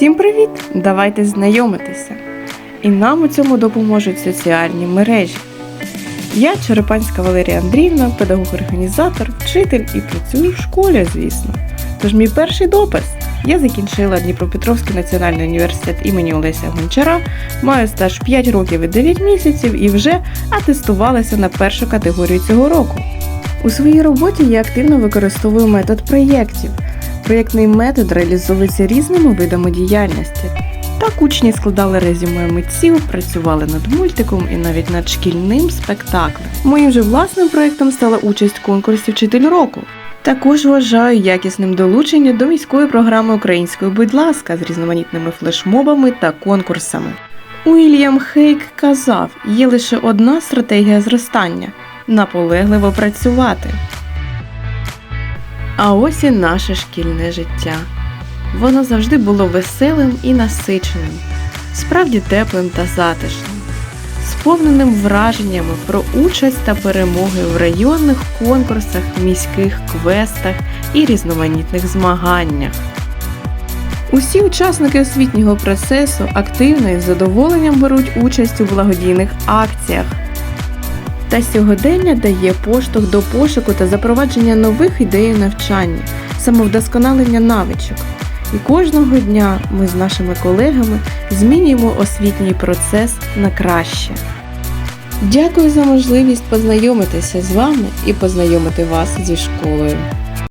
Всім привіт! Давайте знайомитися. І нам у цьому допоможуть соціальні мережі. Я Черепанська Валерія Андріївна, педагог-організатор, вчитель і працюю в школі, звісно. Тож мій перший допис. Я закінчила Дніпропетровський національний університет імені Олеся Гончара, маю стаж 5 років і 9 місяців і вже атестувалася на першу категорію цього року. У своїй роботі я активно використовую метод проєктів. Проєктний метод реалізовується різними видами діяльності. Так учні складали резюме митців, працювали над мультиком і навіть над шкільним спектаклем. Моїм же власним проєктом стала участь в конкурсі Вчитель року. Також вважаю якісним долучення до міської програми української будь ласка з різноманітними флешмобами та конкурсами. Уільям Хейк казав: є лише одна стратегія зростання наполегливо працювати. А ось і наше шкільне життя. Воно завжди було веселим і насиченим, справді теплим та затишним, сповненим враженнями про участь та перемоги в районних конкурсах, міських квестах і різноманітних змаганнях. Усі учасники освітнього процесу активно і з задоволенням беруть участь у благодійних акціях. Та сьогодення дає поштовх до пошуку та запровадження нових ідей навчання, самовдосконалення навичок. І кожного дня ми з нашими колегами змінюємо освітній процес на краще. Дякую за можливість познайомитися з вами і познайомити вас зі школою.